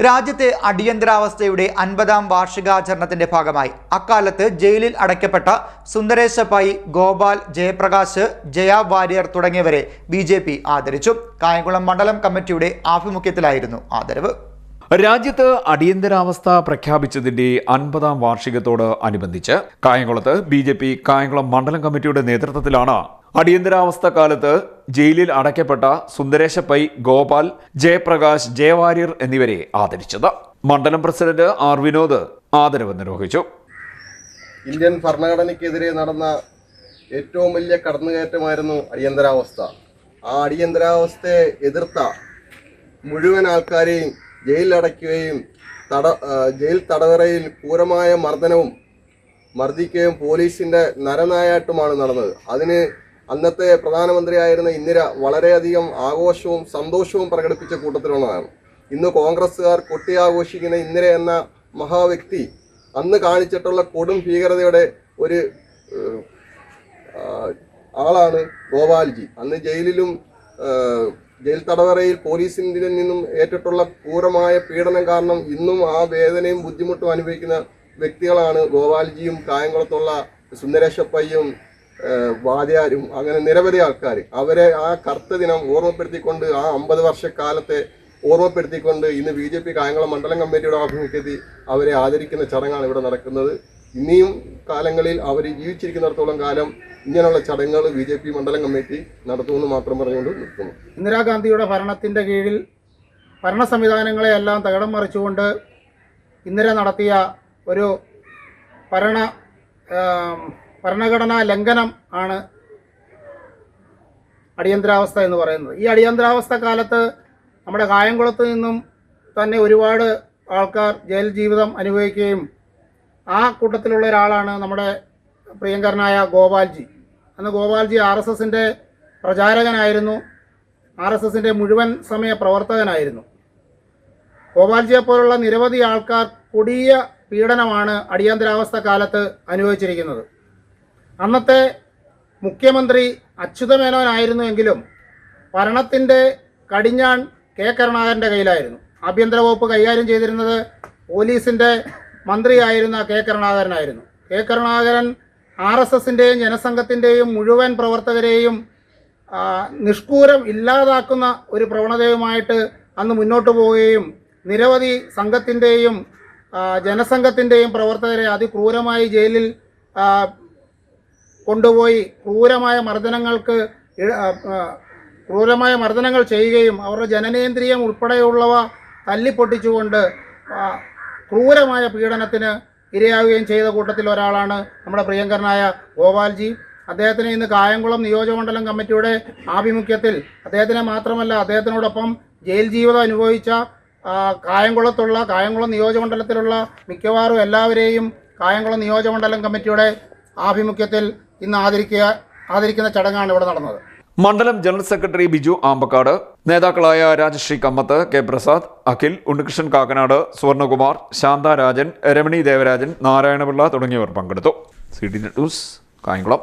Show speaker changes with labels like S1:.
S1: രാജ്യത്തെ അടിയന്തരാവസ്ഥയുടെ അൻപതാം വാർഷികാചരണത്തിന്റെ ഭാഗമായി അക്കാലത്ത് ജയിലിൽ അടയ്ക്കപ്പെട്ട സുന്ദരേശ പൈ ഗോപാൽ ജയപ്രകാശ് ജയ വാര്യർ തുടങ്ങിയവരെ ബി ജെ പി ആദരിച്ചു. കായംകുളം മണ്ഡലം കമ്മിറ്റിയുടെ ആഭിമുഖ്യത്തിലായിരുന്നു ആദരവ്.
S2: രാജ്യത്ത് അടിയന്തരാവസ്ഥ പ്രഖ്യാപിച്ചതിന്റെ അൻപതാം വാർഷികത്തോട് അനുബന്ധിച്ച് കായംകുളത്ത് ബി കായംകുളം മണ്ഡലം കമ്മിറ്റിയുടെ നേതൃത്വത്തിലാണ് അടിയന്തരാവസ്ഥ കാലത്ത് ജയിലിൽ അടയ്ക്കപ്പെട്ട സുന്ദരേശ പൈ ഗോപാൽ ജയപ്രകാശ് ജയവാര്യർ എന്നിവരെ ആദരിച്ചത്. മണ്ഡലം പ്രസിഡന്റ് ആർ വിനോദ് ആദരവ് നിർവഹിച്ചു.
S3: ഇന്ത്യൻ ഭരണഘടനയ്ക്കെതിരെ നടന്ന ഏറ്റവും വലിയ കടന്നുകയറ്റമായിരുന്നു അടിയന്തരാവസ്ഥ. ആ അടിയന്തരാവസ്ഥയെ എതിർത്ത മുഴുവൻ ആൾക്കാരെയും ജയിലിലടയ്ക്കുകയും തട ജയിൽ തടവറയിൽ ക്രൂരമായ മർദ്ദനവും മർദ്ദിക്കുകയും പോലീസിന്റെ നരനായാട്ടുമാണ് നടന്നത്. അതിന് അന്നത്തെ പ്രധാനമന്ത്രിയായിരുന്ന ഇന്ദിര വളരെയധികം ആഘോഷവും സന്തോഷവും പ്രകടിപ്പിച്ച കൂട്ടത്തിലുള്ളതാണ്. ഇന്ന് കോൺഗ്രസ്സുകാർ കൊട്ടിയാഘോഷിക്കുന്ന ഇന്ദിര എന്ന മഹാവ്യക്തി അന്ന് കാണിച്ചിട്ടുള്ള കൊടും ഭീകരതയുടെ ഒരു ആളാണ് ഗോപാൽജി. അന്ന് ജയിലിലും ജയിൽ തടവറയിൽ പോലീസിന്റെ നിന്നും ഏറ്റിട്ടുള്ള ക്രൂരമായ പീഡനം കാരണം ഇന്നും ആ വേദനയും ബുദ്ധിമുട്ടും അനുഭവിക്കുന്ന വ്യക്തികളാണ് ഗോപാൽജിയും കായംകുളത്തുള്ള സുന്ദരേശപ്പയ്യും വാദ്യാരും അങ്ങനെ നിരവധി ആൾക്കാർ അവരെ ആ കറുത്ത ദിനം ഓർമ്മപ്പെടുത്തിക്കൊണ്ട് ആ അമ്പത് വർഷക്കാലത്തെ ഓർമ്മപ്പെടുത്തിക്കൊണ്ട് ഇന്ന് ബി ജെ പി കായംകുളം മണ്ഡലം കമ്മിറ്റിയുടെ ആഭിമുഖ്യത്തിൽ അവരെ ആദരിക്കുന്ന ചടങ്ങാണ് ഇവിടെ നടക്കുന്നത്. ഇനിയും കാലങ്ങളിൽ അവർ ജീവിച്ചിരിക്കുന്നിടത്തോളം കാലം ഇങ്ങനെയുള്ള ചടങ്ങുകൾ ബി ജെ പി മണ്ഡലം കമ്മിറ്റി നടത്തുമെന്ന് മാത്രം പറഞ്ഞുകൊണ്ട് നിർത്തുന്നു.
S4: ഇന്ദിരാഗാന്ധിയുടെ ഭരണത്തിന്റെ കീഴിൽ ഭരണ സംവിധാനങ്ങളെയെല്ലാം തകിടം മറിച്ചുകൊണ്ട് ഇന്ദിര നടത്തിയ ഒരു ഭരണ ഭരണഘടനാ ലംഘനം ആണ് അടിയന്തരാവസ്ഥ എന്ന് പറയുന്നത്. ഈ അടിയന്തരാവസ്ഥ കാലത്ത് നമ്മുടെ കായംകുളത്ത് നിന്നും തന്നെ ഒരുപാട് ആൾക്കാർ ജയിൽ ജീവിതം അനുഭവിക്കുകയും ആ കൂട്ടത്തിലുള്ള ഒരാളാണ് നമ്മുടെ പ്രിയങ്കരനായ ഗോപാൽജി. അന്ന് ഗോപാൽജി ആർ എസ് എസിന്റെ പ്രചാരകനായിരുന്നു. ആർ എസ് എസിന്റെ മുഴുവൻ സമയ പ്രവർത്തകനായിരുന്നു. ഗോപാൽജിയെ പോലുള്ള നിരവധി ആൾക്കാർ കൊടിയ പീഡനമാണ് അടിയന്തരാവസ്ഥ കാലത്ത് അനുഭവിച്ചിരിക്കുന്നത്. അന്നത്തെ മുഖ്യമന്ത്രി അച്യുതമേനോനായിരുന്നുവെങ്കിലും ഭരണത്തിന്റെ കടിഞ്ഞാൺ കെ. കരുണാകരന്റെ കയ്യിലായിരുന്നു. ആഭ്യന്തര വകുപ്പ് കൈകാര്യം ചെയ്തിരുന്നത് പോലീസിന്റെ മന്ത്രിയായിരുന്ന കെ. കരുണാകരനായിരുന്നു. കെ. കരുണാകരൻ ആർ എസ് എസിന്റെയും ജനസംഘത്തിന്റെയും മുഴുവൻ പ്രവർത്തകരെയും നിഷ്കൂരം ഇല്ലാതാക്കുന്ന ഒരു പ്രവണതയുമായിട്ട് അന്ന് മുന്നോട്ട് പോവുകയും നിരവധി സംഘത്തിന്റെയും ജനസംഘത്തിന്റെയും പ്രവർത്തകരെ അതിക്രൂരമായി ജയിലിൽ കൊണ്ടുപോയി ക്രൂരമായ മർദ്ദനങ്ങൾക്ക് ക്രൂരമായ മർദ്ദനങ്ങൾ ചെയ്യുകയും അവരുടെ ജനനേന്ദ്രിയം ഉൾപ്പെടെയുള്ളവ തല്ലിപ്പൊട്ടിച്ചുകൊണ്ട് ക്രൂരമായ പീഡനത്തിന് ഇരയാവുകയും ചെയ്ത കൂട്ടത്തിൽ ഒരാളാണ് നമ്മുടെ പ്രിയങ്കരനായ ഗോപാൽജി. അദ്ദേഹത്തിന് ഇന്ന് കായംകുളം നിയോജകമണ്ഡലം കമ്മിറ്റിയുടെ ആഭിമുഖ്യത്തിൽ അദ്ദേഹത്തിനെ മാത്രമല്ല അദ്ദേഹത്തിനോടൊപ്പം ജയിൽ ജീവിതം അനുഭവിച്ച കായംകുളത്തുള്ള കായംകുളം നിയോജകമണ്ഡലത്തിലുള്ള മിക്കവാറും എല്ലാവരെയും കായംകുളം നിയോജകമണ്ഡലം കമ്മിറ്റിയുടെ ആഭിമുഖ്യത്തിൽ ഇന്ന് ആദരിക്കുക ആദരിക്കുന്ന ചടങ്ങാണ് ഇവിടെ നടന്നത്.
S2: മണ്ഡലം ജനറൽ സെക്രട്ടറി ബിജു ആമ്പക്കാട് നേതാക്കളായ രാജശ്രീ കമ്മത്ത് കെ പ്രസാദ് അഖിൽ ഉണ്ണികൃഷ്ണൻ കാക്കനാട് സുവർണകുമാർ ശാന്താരാജൻ രമണി ദേവരാജൻ നാരായണപിള്ള തുടങ്ങിയവർ പങ്കെടുത്തു. C D news Kayamkulam.